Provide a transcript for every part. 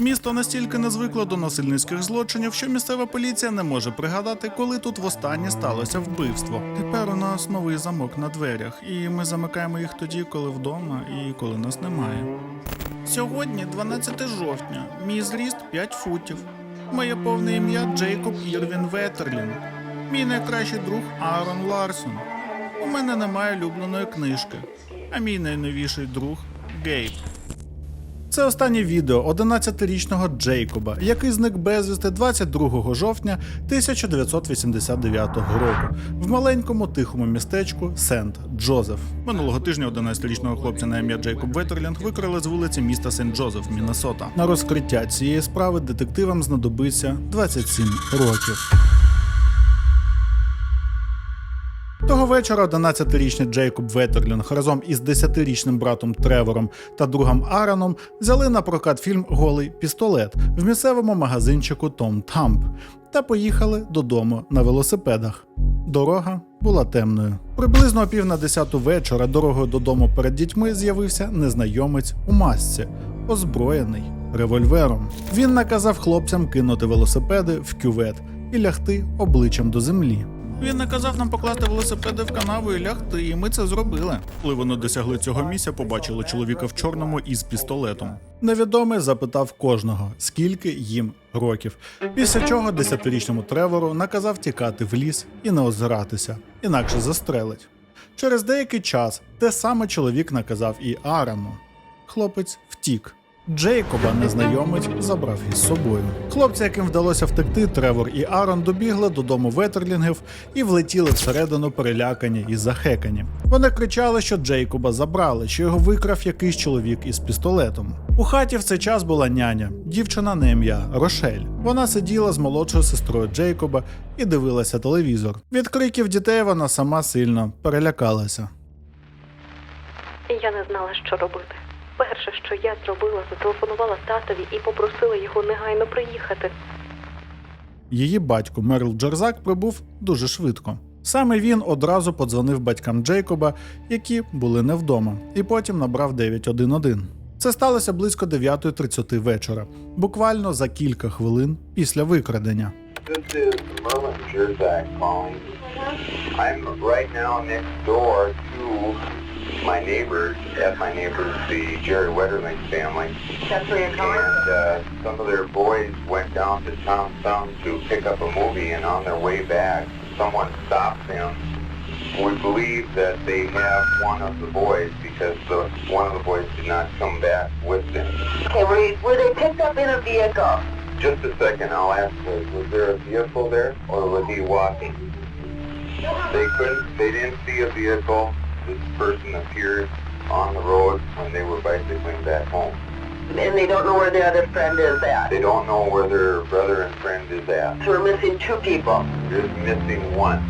Місто настільки не звикло до насильницьких злочинів, що місцева поліція не може пригадати, коли тут востаннє сталося вбивство. Тепер у нас новий замок на дверях, і ми замикаємо їх тоді, коли вдома і коли нас немає. Сьогодні, 12 жовтня, мій зріст 5 футів. Моє повне ім'я Джейкоб Ірвін Ветерлін. Мій найкращий друг Аарон Ларсон. У мене немає улюбленої книжки, а мій найновіший друг Гейб. Це останнє відео 11-річного Джейкоба, який зник безвісти 22 жовтня 1989 року в маленькому тихому містечку Сент Джозеф. Минулого тижня 11-річного хлопця на ім'я Джейкоб Ветерлінг викрали з вулиці міста Сент Джозеф, Міннесота. На розкриття цієї справи детективам знадобиться 27 років. Того вечора 11-річний Джейкоб Ветерлінг разом із 10-річним братом Тревором та другом Аароном взяли на прокат фільм Голий пістолет в місцевому магазинчику Том Тамп та поїхали додому на велосипедах. Дорога була темною. Приблизно пів на десяту вечора дорогою додому перед дітьми з'явився незнайомець у масці, озброєний револьвером. Він наказав хлопцям кинути велосипеди в кювет і лягти обличчям до землі. Він наказав нам покласти велосипеди в канаву і лягти, і ми це зробили. Коли вони досягли цього місця, побачили чоловіка в чорному із пістолетом. Невідомий запитав кожного, скільки їм років. Після чого десятирічному Тревору наказав тікати в ліс і не озиратися, інакше застрелить. Через деякий час те саме чоловік наказав і Аарону. Хлопець втік. Джейкоба незнайомець забрав із собою. Хлопці, яким вдалося втекти, Тревор і Аарон добігли додому ветерлінгів і влетіли всередину перелякані і захекані. Вони кричали, що Джейкоба забрали, що його викрав якийсь чоловік із пістолетом. У хаті в цей час була няня, дівчина на ім'я Рошель. Вона сиділа з молодшою сестрою Джейкоба і дивилася телевізор. Від криків дітей вона сама сильно перелякалася. Я не знала, що робити. Перше, що я зробила, зателефонувала татові і попросила його негайно приїхати. Її батько Мерл Джерзак прибув дуже швидко. Саме він одразу подзвонив батькам Джейкоба, які були не вдома, і потім набрав 911. Це сталося близько 9.30 вечора, буквально за кілька хвилин після викрадення. This is Merlin Jerzak calling. I'm right now next door to my neighbors, at my neighbors, the Jerry Wetterling family. That's where you're And uh, some of their boys went down to Tom Thumb to pick up a movie, and on their way back, someone stopped them. We believe that they have one of the boys because the, one of the boys did not come back with them. Okay, were, were they picked up in a vehicle? Just a second, I'll ask Liz, was there a vehicle there or was he walking? They couldn't, they didn't see a vehicle. This person appeared on the road when they were bicycling back home. And they don't know where the other friend is at. They don't know where their brother and friend is at. So we're missing two people. There's missing one.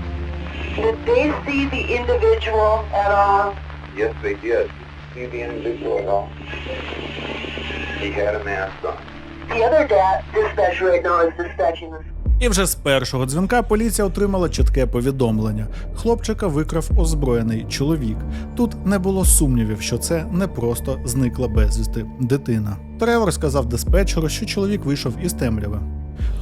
Did they see the individual at all? Yes, they did. Did they see the individual at all? He had a mask on. The other dad, dispatch right now is dispatching this. І вже з першого дзвінка поліція отримала чітке повідомлення: хлопчика викрав озброєний чоловік. Тут не було сумнівів, що це не просто зникла безвісти дитина. Тревор сказав диспетчеру, що чоловік вийшов із темряви.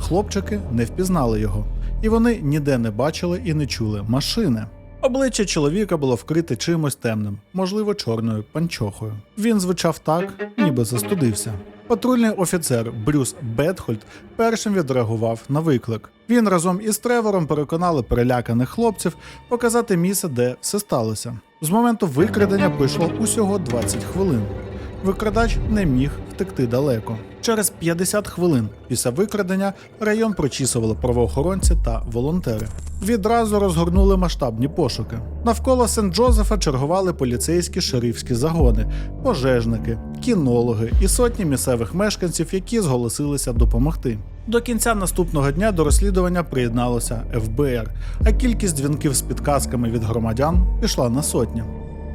Хлопчики не впізнали його, і вони ніде не бачили і не чули машини. Обличчя чоловіка було вкрите чимось темним, можливо, чорною панчохою. Він звучав так, ніби застудився. Патрульний офіцер Брюс Бетхольд першим відреагував на виклик. Він разом із Тревором переконали переляканих хлопців показати місце, де все сталося. З моменту викрадення пройшло усього 20 хвилин. Викрадач не міг втекти далеко. Через 50 хвилин після викрадення район прочісували правоохоронці та волонтери. Відразу розгорнули масштабні пошуки. Навколо Сент-Джозефа чергували поліцейські шерифські загони, пожежники, кінологи і сотні місцевих мешканців, які зголосилися допомогти. До кінця наступного дня до розслідування приєдналося ФБР, а кількість дзвінків з підказками від громадян пішла на сотні.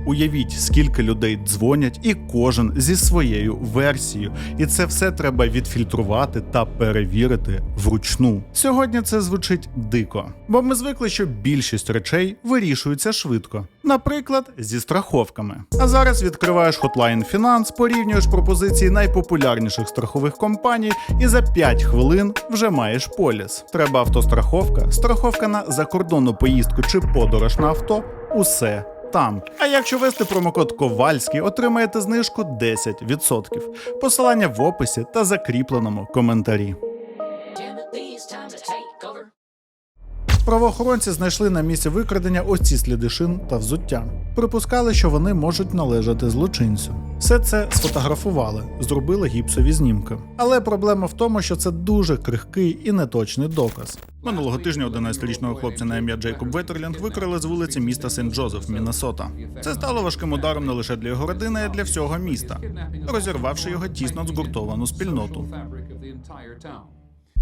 Уявіть, скільки людей дзвонять, і кожен зі своєю версією. І це все треба відфільтрувати та перевірити вручну. Сьогодні це звучить дико, бо ми звикли, що більшість речей вирішуються швидко. Наприклад, зі страховками. А зараз відкриваєш Hotline Finance, порівнюєш пропозиції найпопулярніших страхових компаній, і за 5 хвилин вже маєш поліс. Треба автостраховка, страховка на закордонну поїздку чи подорож на авто. Усе там. А якщо ввести промокод Ковальський, отримаєте знижку 10%. Посилання в описі та закріпленому коментарі. Правоохоронці знайшли на місці викрадення ось ці сліди шин та взуття. Припускали, що вони можуть належати злочинцю. Все це сфотографували, зробили гіпсові знімки. Але проблема в тому, що це дуже крихкий і неточний доказ. Минулого тижня 11-річного хлопця на ім'я Джейкоб Веттерлінг викрили з вулиці міста Сент-Джозеф, Міннесота. Це стало важким ударом не лише для його родини, а й для всього міста, розірвавши його тісно згуртовану спільноту.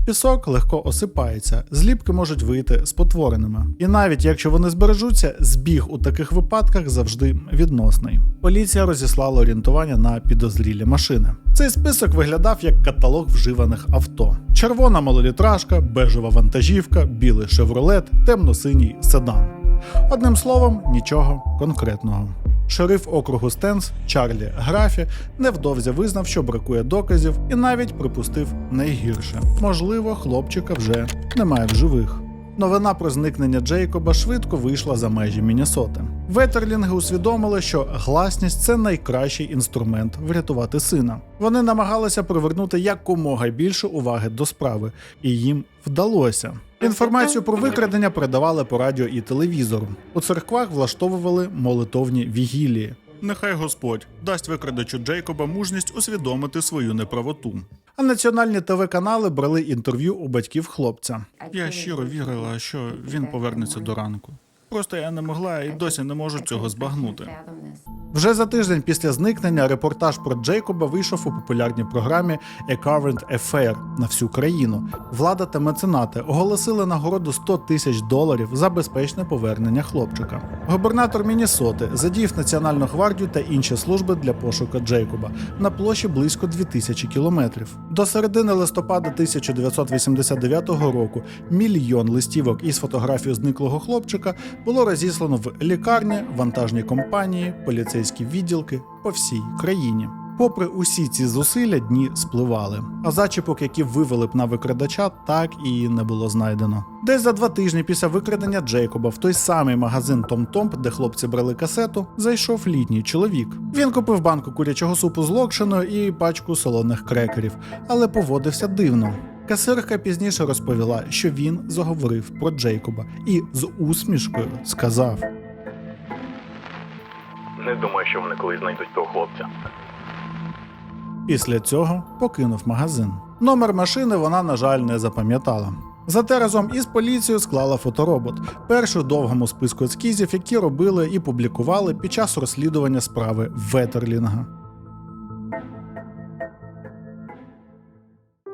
Пісок легко осипається, зліпки можуть вийти спотвореними. І навіть якщо вони збережуться, збіг у таких випадках завжди відносний. Поліція розіслала орієнтування на підозрілі машини. Цей список виглядав як каталог вживаних авто: червона малолітражка, бежева вантажівка, білий шевролет, темно-синій седан. Одним словом, нічого конкретного. Шериф округу Стенс Чарлі Графі невдовзі визнав, що бракує доказів, і навіть припустив найгірше. Можливо, хлопчика вже немає в живих. Новина про зникнення Джейкоба швидко вийшла за межі Міннесоти. Ветерлінги усвідомили, що гласність це найкращий інструмент врятувати сина. Вони намагалися привернути якомога більше уваги до справи, і їм вдалося. Інформацію про викрадення передавали по радіо і телевізору. У церквах влаштовували молитовні вігілії. Нехай Господь дасть викрадачу Джейкоба мужність усвідомити свою неправоту. А національні ТВ-канали брали інтерв'ю у батьків хлопця. Я щиро вірила, що він повернеться до ранку. Просто я не могла і досі не можу цього збагнути. Вже за тиждень після зникнення репортаж про Джейкоба вийшов у популярній програмі A Current Affair на всю країну. Влада та меценати оголосили нагороду 100 тисяч доларів за безпечне повернення хлопчика. Губернатор Міннесоти задіяв Національну гвардію та інші служби для пошуку Джейкоба на площі близько 2000 кілометрів. До середини листопада 1989 року мільйон листівок із фотографією зниклого хлопчика було розіслано в лікарні, вантажні компанії, поліцейські відділки по всій країні. Попри усі ці зусилля, дні спливали, а зачіпок, які вивели б на викрадача, так і не було знайдено. Десь за два тижні після викрадення Джейкоба в той самий магазин Том Томп, де хлопці брали касету, зайшов літній чоловік. Він купив банку курячого супу з локшиною і пачку солоних крекерів, але поводився дивно. Касирка пізніше розповіла, що він заговорив про Джейкоба і з усмішкою сказав: Не думаю, що вони колись знайдуть того хлопця. Після цього покинув магазин. Номер машини вона, на жаль, не запам'ятала. Зате разом із поліцією склала фоторобот, перший у довгому списку ескізів, які робили і публікували під час розслідування справи Ветерлінга.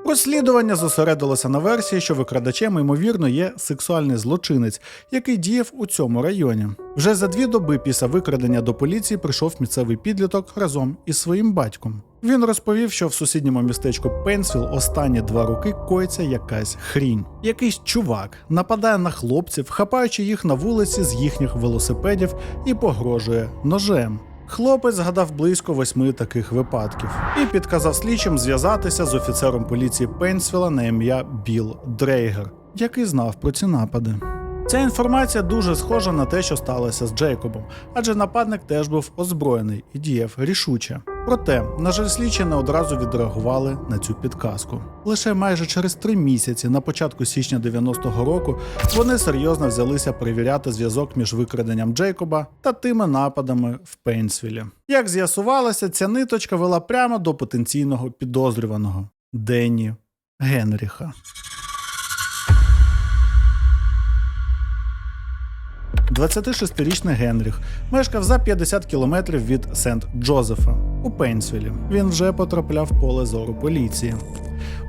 Розслідування зосередилося на версії, що викрадачем, ймовірно, є сексуальний злочинець, який діяв у цьому районі. Вже за дві доби після викрадення до поліції прийшов місцевий підліток разом із своїм батьком. Він розповів, що в сусідньому містечку Пенсвіл останні два роки коїться якась хрінь. Якийсь чувак нападає на хлопців, хапаючи їх на вулиці з їхніх велосипедів і погрожує ножем. Хлопець згадав близько восьми таких випадків і підказав слідчим зв'язатися з офіцером поліції Пенсвіла на ім'я Біл Дрейгер, який знав про ці напади. Ця інформація дуже схожа на те, що сталося з Джейкобом, адже нападник теж був озброєний і діяв рішуче. Проте, на жаль, слідчі не одразу відреагували на цю підказку. Лише майже через три місяці, на початку січня 90-го року, вони серйозно взялися перевіряти зв'язок між викраденням Джейкоба та тими нападами в Пейнсвілі. Як з'ясувалося, ця ниточка вела прямо до потенційного підозрюваного Денні Генріха. 26-річний Генріх мешкав за 50 кілометрів від Сент-Джозефа у Пенсвілі. Він вже потрапляв в поле зору поліції.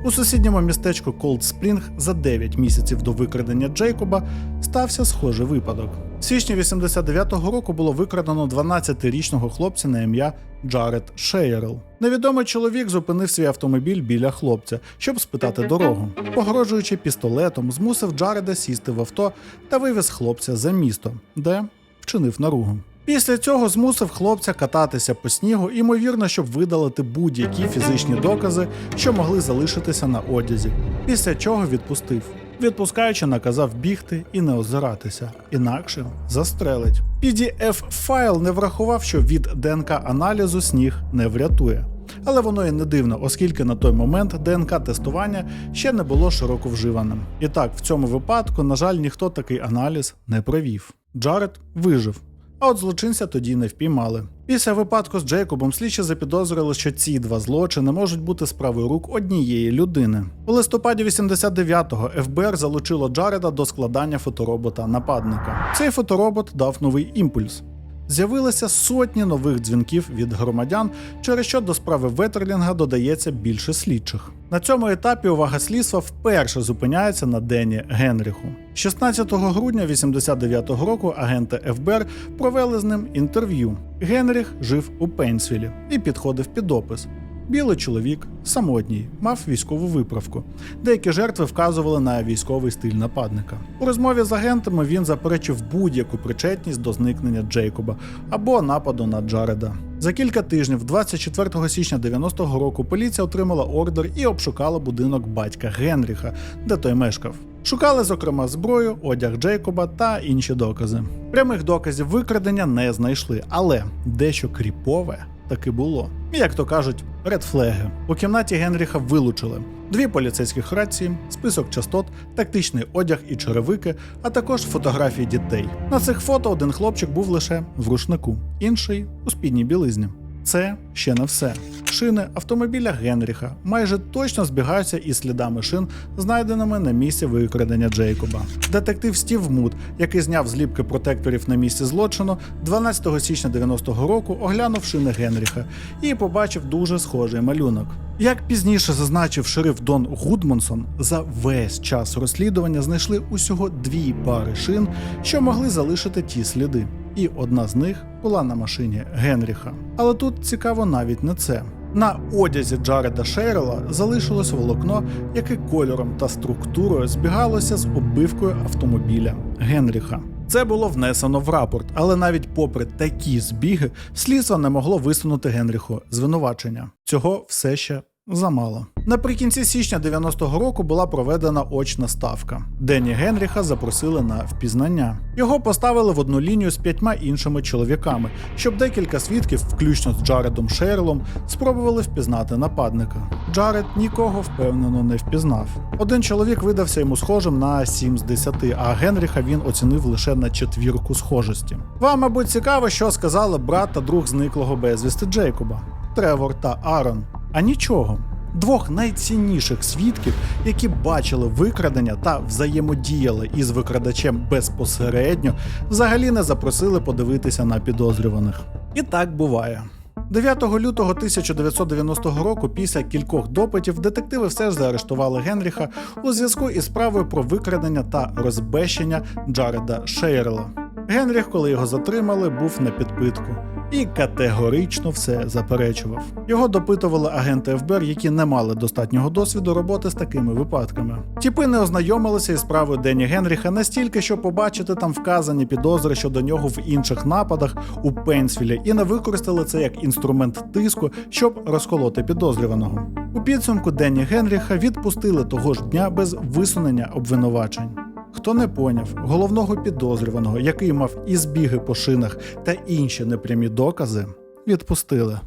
У сусідньому містечку Колд Спрінг за 9 місяців до викрадення Джейкоба стався схожий випадок. В січні 89-го року було викрадено 12-річного хлопця на ім'я Джаред Шейерл. Невідомий чоловік зупинив свій автомобіль біля хлопця, щоб спитати дорогу. Погрожуючи пістолетом, змусив Джареда сісти в авто та вивез хлопця за місто, де вчинив наругу. Після цього змусив хлопця кататися по снігу, ймовірно, щоб видалити будь-які фізичні докази, що могли залишитися на одязі. Після чого відпустив. Відпускаючи, наказав бігти і не озиратися, інакше застрелить. pdf файл не врахував, що від ДНК аналізу сніг не врятує. Але воно і не дивно, оскільки на той момент ДНК-тестування ще не було широко вживаним. І так, в цьому випадку, на жаль, ніхто такий аналіз не провів. Джаред вижив. А от злочинця тоді не впіймали. Після випадку з Джейкобом слідчі запідозрили, що ці два злочини можуть бути справою рук однієї людини. У листопаді 89-го ФБР залучило Джареда до складання фоторобота нападника. Цей фоторобот дав новий імпульс. З'явилися сотні нових дзвінків від громадян, через що до справи Ветерлінга додається більше слідчих. На цьому етапі увага слідства вперше зупиняється на Дені Генріху. 16 грудня 89-го року агенти ФБР провели з ним інтерв'ю. Генріх жив у Пенсвілі і підходив під опис. Білий чоловік, самотній, мав військову виправку. Деякі жертви вказували на військовий стиль нападника. У розмові з агентами він заперечив будь-яку причетність до зникнення Джейкоба або нападу на Джареда. За кілька тижнів, 24 січня 90-го року, поліція отримала ордер і обшукала будинок батька Генріха, де той мешкав. Шукали, зокрема, зброю, одяг Джейкоба та інші докази. Прямих доказів викрадення не знайшли, але дещо кріпове таки було. Як то кажуть, редфлеги. У кімнаті Генріха вилучили дві поліцейських рації, список частот, тактичний одяг і черевики, а також фотографії дітей. На цих фото один хлопчик був лише в рушнику, інший у спідній білизні. Це ще не все. Шини автомобіля Генріха майже точно збігаються із слідами шин, знайденими на місці викрадення Джейкоба. Детектив Стів Муд, який зняв зліпки протекторів на місці злочину, 12 січня 90-го року оглянув шини Генріха і побачив дуже схожий малюнок. Як пізніше зазначив шериф Дон Гудмонсон, за весь час розслідування знайшли усього дві пари шин, що могли залишити ті сліди. І одна з них була на машині Генріха. Але тут цікаво навіть не це. На одязі Джареда Шейрела залишилось волокно, яке кольором та структурою збігалося з оббивкою автомобіля Генріха. Це було внесено в рапорт, але навіть попри такі збіги, слідство не могло висунути Генріху звинувачення. Цього все ще замало. Наприкінці січня 90-го року була проведена очна ставка. Дені Генріха запросили на впізнання. Його поставили в одну лінію з п'ятьма іншими чоловіками, щоб декілька свідків, включно з Джаредом Шерлом, спробували впізнати нападника. Джаред нікого впевнено не впізнав. Один чоловік видався йому схожим на 7 з 10, а Генріха він оцінив лише на четвірку схожості. Вам, мабуть, цікаво, що сказали брат та друг зниклого безвісти Джейкоба Тревор та Арон. А нічого. Двох найцінніших свідків, які бачили викрадення та взаємодіяли із викрадачем безпосередньо, взагалі не запросили подивитися на підозрюваних. І так буває. 9 лютого 1990 року, після кількох допитів, детективи все ж заарештували Генріха у зв'язку із справою про викрадення та розбещення Джареда Шейрела. Генріх, коли його затримали, був на підпитку і категорично все заперечував. Його допитували агенти ФБР, які не мали достатнього досвіду роботи з такими випадками. Тіпи не ознайомилися із справою Дені Генріха настільки, щоб побачити там вказані підозри щодо нього в інших нападах у Пенсвілі, і не використали це як інструмент тиску, щоб розколоти підозрюваного. У підсумку Дені Генріха відпустили того ж дня без висунення обвинувачень. Хто не поняв, головного підозрюваного, який мав і збіги по шинах та інші непрямі докази, відпустили.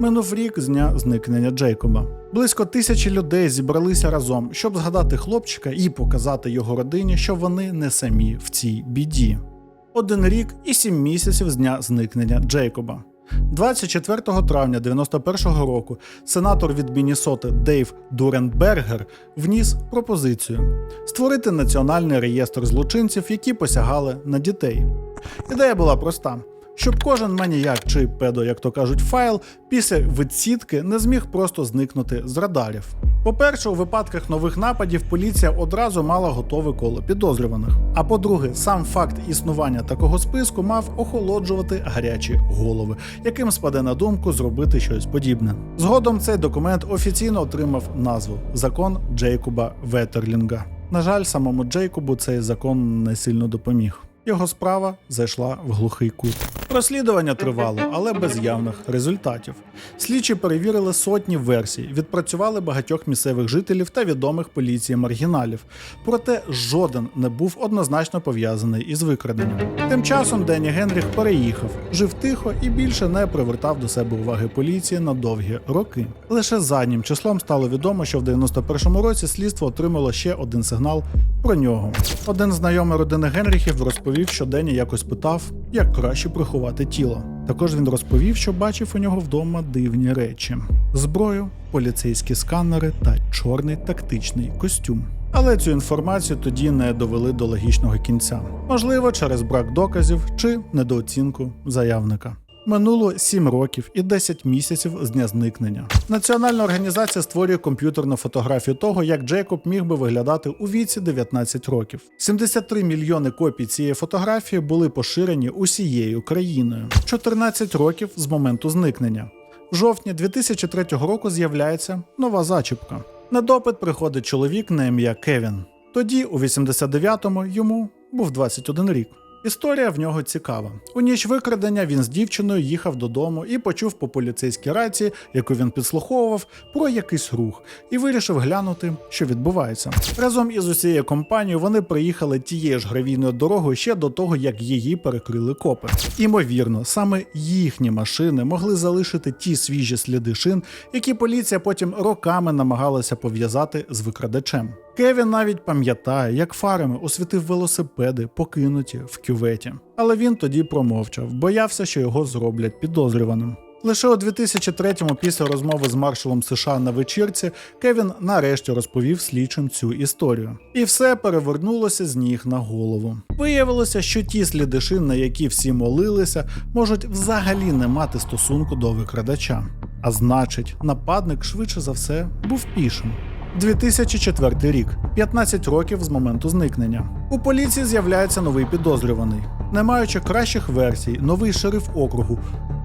Минув рік з дня зникнення Джейкоба. Близько тисячі людей зібралися разом, щоб згадати хлопчика і показати його родині, що вони не самі в цій біді. Один рік і сім місяців з дня зникнення Джейкоба. 24 травня 91-го року сенатор від Міннесоти Дейв Дуренбергер вніс пропозицію створити національний реєстр злочинців, які посягали на дітей. Ідея була проста: щоб кожен маніяк чи педо, як то кажуть, файл після відсідки не зміг просто зникнути з радарів. По-перше, у випадках нових нападів поліція одразу мала готове коло підозрюваних. А по-друге, сам факт існування такого списку мав охолоджувати гарячі голови, яким спаде на думку зробити щось подібне. Згодом цей документ офіційно отримав назву Закон Джейкоба Ветерлінга. На жаль, самому Джейкобу цей закон не сильно допоміг. Його справа зайшла в глухий кут. Розслідування тривало, але без явних результатів. Слідчі перевірили сотні версій, відпрацювали багатьох місцевих жителів та відомих поліції маргіналів. Проте жоден не був однозначно пов'язаний із викраденням. Тим часом Дені Генріх переїхав, жив тихо і більше не привертав до себе уваги поліції на довгі роки. Лише заднім числом стало відомо, що в 91-му році слідство отримало ще один сигнал про нього. Один знайомий родини Генріхів розповів, що Дені якось питав, як краще приховати тіло. Також він розповів, що бачив у нього вдома дивні речі: зброю, поліцейські сканери та чорний тактичний костюм. Але цю інформацію тоді не довели до логічного кінця, можливо, через брак доказів чи недооцінку заявника. Минуло 7 років і 10 місяців з дня зникнення. Національна організація створює комп'ютерну фотографію того, як Джейкоб міг би виглядати у віці 19 років. 73 мільйони копій цієї фотографії були поширені усією країною. 14 років з моменту зникнення. В жовтні 2003 року з'являється нова зачіпка. На допит приходить чоловік на ім'я Кевін. Тоді, у 89-му, йому був 21 рік. Історія в нього цікава. У ніч викрадення він з дівчиною їхав додому і почув по поліцейській рації, яку він підслуховував, про якийсь рух, і вирішив глянути, що відбувається. Разом із усією компанією вони приїхали тією ж гравійною дорогою ще до того, як її перекрили копи. Імовірно, саме їхні машини могли залишити ті свіжі сліди шин, які поліція потім роками намагалася пов'язати з викрадачем. Кевін навіть пам'ятає, як фарами освітив велосипеди, покинуті в кюветі. Але він тоді промовчав, боявся, що його зроблять підозрюваним. Лише у 2003-му, після розмови з маршалом США на вечірці, Кевін нарешті розповів слідчим цю історію. І все перевернулося з ніг на голову. Виявилося, що ті сліди шин, на які всі молилися, можуть взагалі не мати стосунку до викрадача. А значить, нападник швидше за все був пішим. 2004 рік, 15 років з моменту зникнення. У поліції з'являється новий підозрюваний. Не маючи кращих версій, новий шериф округу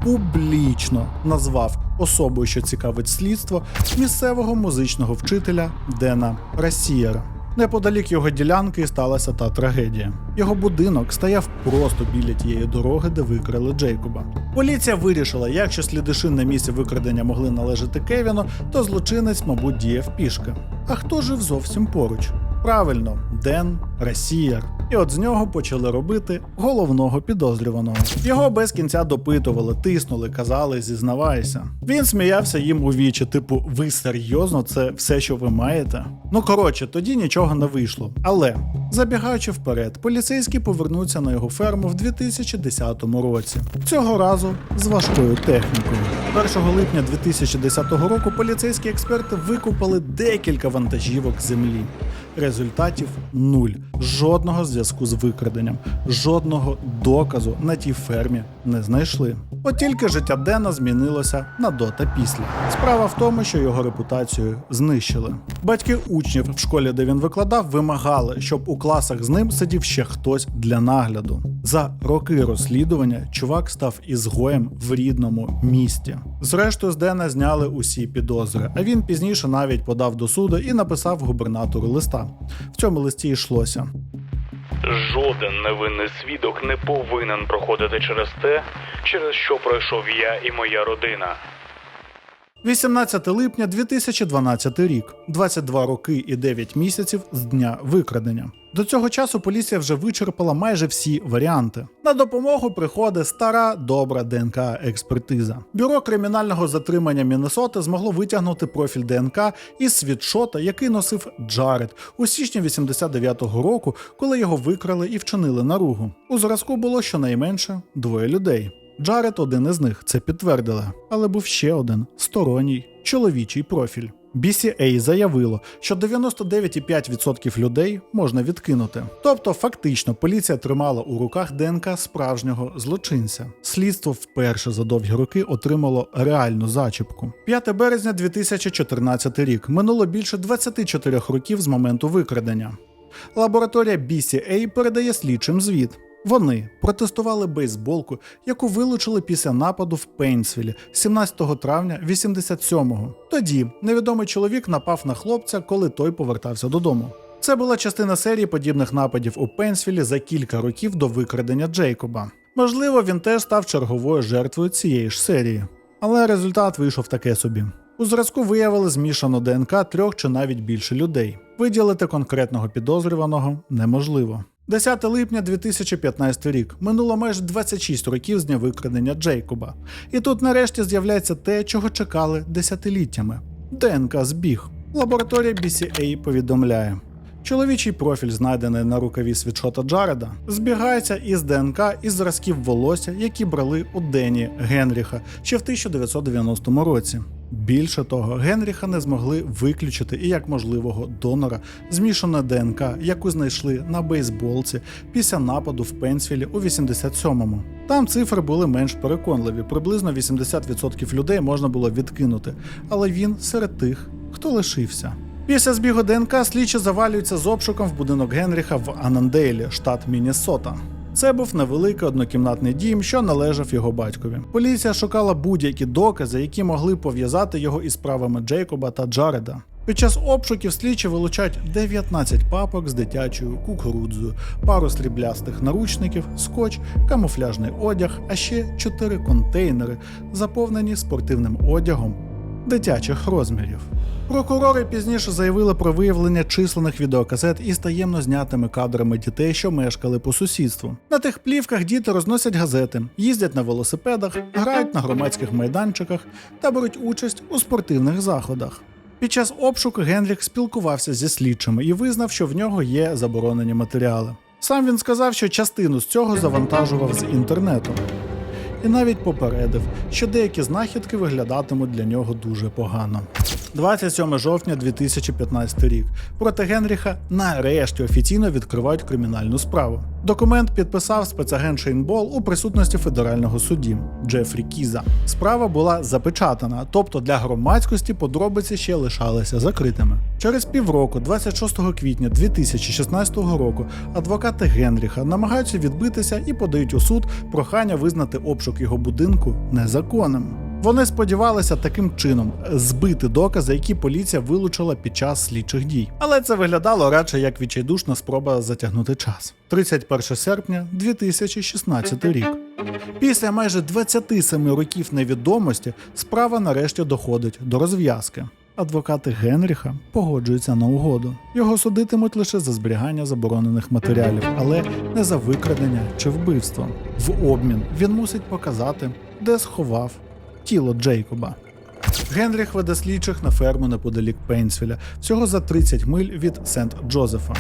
публічно назвав особою, що цікавить слідство, місцевого музичного вчителя Дена Расієра. Неподалік його ділянки сталася та трагедія. Його будинок стояв просто біля тієї дороги, де викрали Джейкоба. Поліція вирішила, якщо сліди шин на місці викрадення могли належати Кевіну, то злочинець, мабуть, діяв пішки. А хто жив зовсім поруч? Правильно, Ден Расієр. І от з нього почали робити головного підозрюваного. Його без кінця допитували, тиснули, казали, зізнавайся. Він сміявся їм у вічі, типу, ви серйозно, це все, що ви маєте? Ну коротше, тоді нічого не вийшло. Але забігаючи вперед, поліцейські повернуться на його ферму в 2010 році. Цього разу з важкою технікою. 1 липня 2010 року поліцейські експерти викупали декілька вантажівок землі. Результатів нуль. Жодного зв'язку з викраденням, жодного доказу на тій фермі не знайшли. От тільки життя Дена змінилося на до та після. Справа в тому, що його репутацію знищили. Батьки учнів в школі, де він викладав, вимагали, щоб у класах з ним сидів ще хтось для нагляду. За роки розслідування чувак став ізгоєм в рідному місті. Зрештою, з Дена зняли усі підозри, а він пізніше навіть подав до суду і написав губернатору листа. В цьому листі йшлося. Жоден невинний свідок не повинен проходити через те, через що пройшов я і моя родина. 18 липня 2012 рік, 22 роки і 9 місяців з дня викрадення. До цього часу поліція вже вичерпала майже всі варіанти. На допомогу приходить стара добра ДНК експертиза. Бюро кримінального затримання Міннесоти змогло витягнути профіль ДНК із світшота, який носив Джаред у січні 89-го року, коли його викрали і вчинили наругу. У зразку було щонайменше двоє людей. Джаред один із них, це підтвердили. Але був ще один сторонній чоловічий профіль. BCA заявило, що 99,5% людей можна відкинути. Тобто, фактично, поліція тримала у руках ДНК справжнього злочинця. Слідство вперше за довгі роки отримало реальну зачіпку. 5 березня 2014 рік минуло більше 24 років з моменту викрадення. Лабораторія BCA передає слідчим звіт. Вони протестували бейсболку, яку вилучили після нападу в Пейнсвілі 17 травня 87-го. Тоді невідомий чоловік напав на хлопця, коли той повертався додому. Це була частина серії подібних нападів у Пейнсвілі за кілька років до викрадення Джейкоба. Можливо, він теж став черговою жертвою цієї ж серії. Але результат вийшов таке собі. У зразку виявили змішану ДНК трьох чи навіть більше людей. Виділити конкретного підозрюваного неможливо. 10 липня 2015 рік минуло майже 26 років з дня викрадення Джейкоба. І тут нарешті з'являється те, чого чекали десятиліттями: ДНК збіг. Лабораторія BCA повідомляє. Чоловічий профіль, знайдений на рукаві світшота Джареда, збігається із ДНК із зразків волосся, які брали у Дені Генріха ще в 1990 році. Більше того, Генріха не змогли виключити і як можливого донора змішана ДНК, яку знайшли на бейсболці після нападу в Пенсвілі у 87-му. Там цифри були менш переконливі, приблизно 80% людей можна було відкинути, але він серед тих, хто лишився. Після збігу ДНК слідчі завалюються з обшуком в будинок Генріха в Анандейлі, штат Міннесота. Це був невеликий однокімнатний дім, що належав його батькові. Поліція шукала будь-які докази, які могли пов'язати його із справами Джейкоба та Джареда. Під час обшуків слідчі вилучають 19 папок з дитячою кукурудзою, пару сріблястих наручників, скотч, камуфляжний одяг, а ще 4 контейнери, заповнені спортивним одягом дитячих розмірів. Прокурори пізніше заявили про виявлення численних відеокасет із таємно знятими кадрами дітей, що мешкали по сусідству. На тих плівках діти розносять газети, їздять на велосипедах, грають на громадських майданчиках та беруть участь у спортивних заходах. Під час обшуку Генріх спілкувався зі слідчими і визнав, що в нього є заборонені матеріали. Сам він сказав, що частину з цього завантажував з інтернету. І навіть попередив, що деякі знахідки виглядатимуть для нього дуже погано. 27 жовтня 2015 рік. Проти Генріха нарешті офіційно відкривають кримінальну справу. Документ підписав спецагент Шейнбол у присутності федерального судді Джефрі Кіза. Справа була запечатана, тобто для громадськості подробиці ще лишалися закритими. Через півроку, 26 квітня 2016 року, адвокати Генріха намагаються відбитися і подають у суд прохання визнати обшук його будинку незаконним. Вони сподівалися таким чином збити докази, які поліція вилучила під час слідчих дій. Але це виглядало радше як відчайдушна спроба затягнути час. 31 серпня 2016 рік. Після майже 27 років невідомості справа нарешті доходить до розв'язки. Адвокати Генріха погоджуються на угоду. Його судитимуть лише за зберігання заборонених матеріалів, але не за викрадення чи вбивство. В обмін він мусить показати, де сховав тіло Джейкоба. Генріх веде слідчих на ферму неподалік Пейнсвіля, всього за 30 миль від Сент-Джозефа.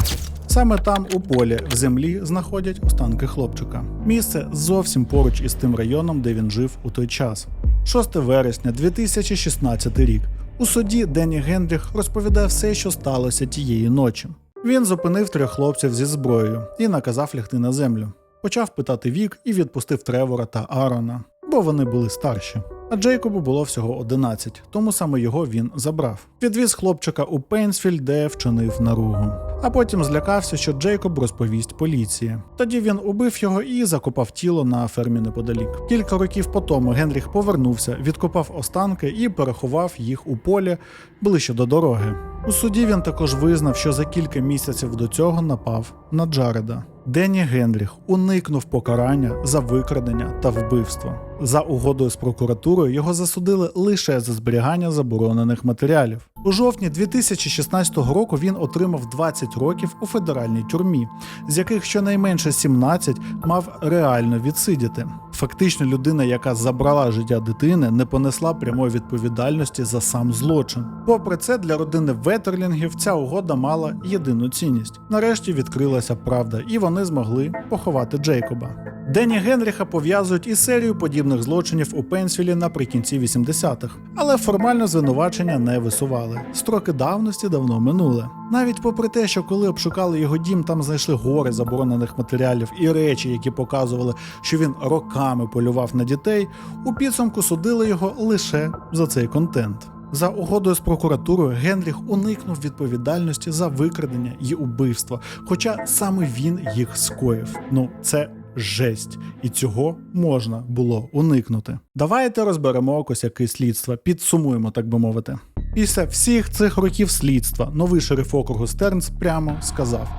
Саме там, у полі, в землі, знаходять останки хлопчика. Місце зовсім поруч із тим районом, де він жив у той час. 6 вересня 2016 рік. У суді Денні Генріх розповідає все, що сталося тієї ночі. Він зупинив трьох хлопців зі зброєю і наказав лягти на землю. Почав питати вік і відпустив Тревора та Аарона, бо вони були старші. А Джейкобу було всього 11, тому саме його він забрав. Відвіз хлопчика у Пейнсфіль, де вчинив наругу. А потім злякався, що Джейкоб розповість поліції. Тоді він убив його і закопав тіло на фермі неподалік. Кілька років по тому Генріх повернувся, відкопав останки і переховав їх у полі ближче до дороги. У суді він також визнав, що за кілька місяців до цього напав на Джареда. Денні Генріх уникнув покарання за викрадення та вбивство. За угодою з прокуратурою його засудили лише за зберігання заборонених матеріалів. У жовтні 2016 року він отримав 20 років у федеральній тюрмі, з яких щонайменше 17 мав реально відсидіти. Фактично, людина, яка забрала життя дитини, не понесла прямої відповідальності за сам злочин. Попри це, для родини Ветерлінгів ця угода мала єдину цінність. Нарешті відкрилася правда, і вони змогли поховати Джейкоба. Дені Генріха пов'язують із серією подібних злочинів у Пенсвілі наприкінці 80-х, але формально звинувачення не висували. Строки давності давно минули. Навіть попри те, що коли обшукали його дім, там знайшли гори заборонених матеріалів і речі, які показували, що він роками полював на дітей, у підсумку судили його лише за цей контент. За угодою з прокуратурою Генріх уникнув відповідальності за викрадення і убивство, хоча саме він їх скоїв. Ну, це жесть, і цього можна було уникнути. Давайте розберемо косяки слідства, підсумуємо, так би мовити. Після всіх цих років слідства новий шериф округу Стернс прямо сказав: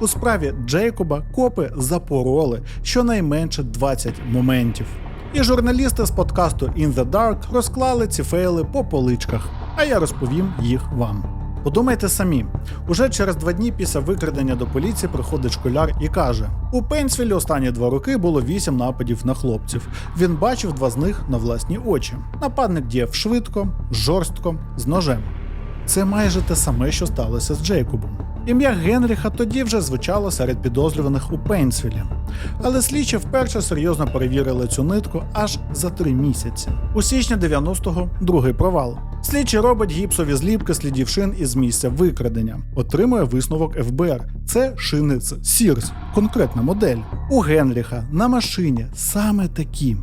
у справі Джейкоба копи запороли щонайменше 20 моментів. І журналісти з подкасту In the Dark розклали ці фейли по поличках, а я розповім їх вам. Подумайте самі, уже через два дні після викрадення до поліції приходить школяр і каже: у Пенсвілі останні два роки було вісім нападів на хлопців. Він бачив два з них на власні очі. Нападник діяв швидко, жорстко, з ножем. Це майже те саме, що сталося з Джейкобом. Ім'я Генріха тоді вже звучало серед підозрюваних у Пенсвілі. Але слідчі вперше серйозно перевірили цю нитку аж за три місяці. У січні 90-го другий провал. Слідчий робить гіпсові зліпки слідів шин із місця викрадення. Отримує висновок ФБР. Це з Sears, конкретна модель. У Генріха на машині саме такі.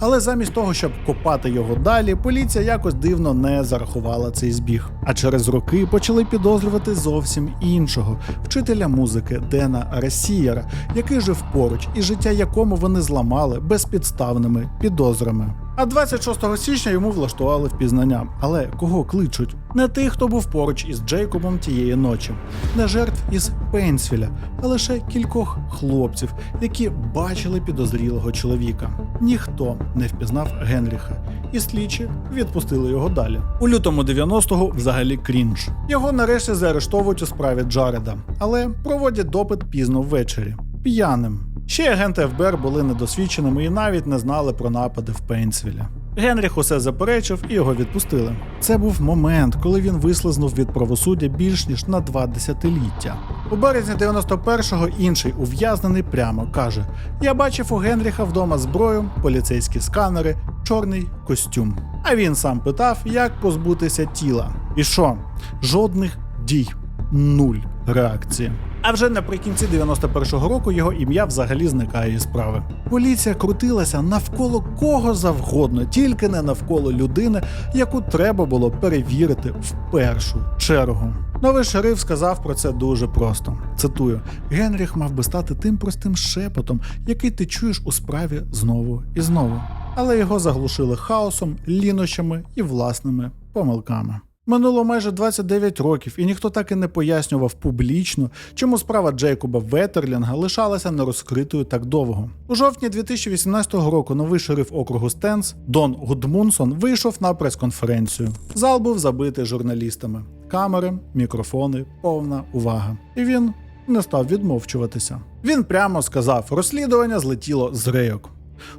Але замість того, щоб копати його далі, поліція якось дивно не зарахувала цей збіг. А через роки почали підозрювати зовсім іншого вчителя музики Дена Ресієра, який жив поруч, і життя якому вони зламали безпідставними підозрами. А 26 січня йому влаштували впізнання. Але кого кличуть? Не тих, хто був поруч із Джейкобом тієї ночі, не жертв із Пенсфіля, а лише кількох хлопців, які бачили підозрілого чоловіка. Ніхто не впізнав Генріха, і слідчі відпустили його далі. У лютому 90-го взагалі крінж. Його нарешті заарештовують у справі Джареда, але проводять допит пізно ввечері. П'яним. Ще агенти ФБР були недосвідченими і навіть не знали про напади в Пенсвілі. Генріх усе заперечив і його відпустили. Це був момент, коли він вислизнув від правосуддя більш ніж на два десятиліття. У березні 91-го інший ув'язнений прямо каже: Я бачив у Генріха вдома зброю, поліцейські сканери, чорний костюм. А він сам питав, як позбутися тіла. І що? Жодних дій. Нуль реакції. А вже наприкінці 91-го року його ім'я взагалі зникає із справи. Поліція крутилася навколо кого завгодно, тільки не навколо людини, яку треба було перевірити в першу чергу. Новий шериф сказав про це дуже просто. Цитую: Генріх мав би стати тим простим шепотом, який ти чуєш у справі знову і знову. Але його заглушили хаосом, лінощами і власними помилками. Минуло майже 29 років, і ніхто так і не пояснював публічно, чому справа Джейкоба Ветерлінга лишалася нерозкритою так довго. У жовтні 2018 року новий шериф округу Стенс Дон Гудмунсон вийшов на прес-конференцію. Зал був забитий журналістами. Камери, мікрофони, повна увага. І він не став відмовчуватися. Він прямо сказав: розслідування злетіло з рейок.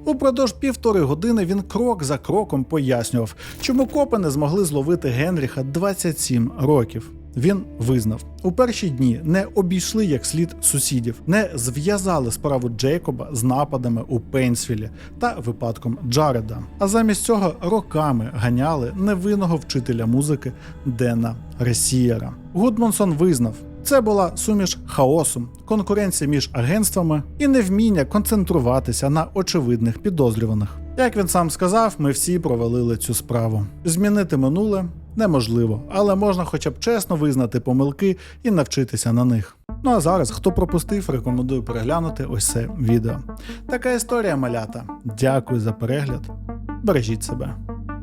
Упродовж півтори години він крок за кроком пояснював, чому копи не змогли зловити Генріха 27 років. Він визнав, у перші дні не обійшли як слід сусідів, не зв'язали справу Джейкоба з нападами у Пейнсвілі та випадком Джареда. А замість цього роками ганяли невинного вчителя музики Дена Ресієра. Гудмонсон визнав, це була суміш хаосу, конкуренція між агентствами і невміння концентруватися на очевидних підозрюваних. Як він сам сказав, ми всі провалили цю справу. Змінити минуле неможливо, але можна хоча б чесно визнати помилки і навчитися на них. Ну а зараз, хто пропустив, рекомендую переглянути ось це відео. Така історія малята. Дякую за перегляд. Бережіть себе.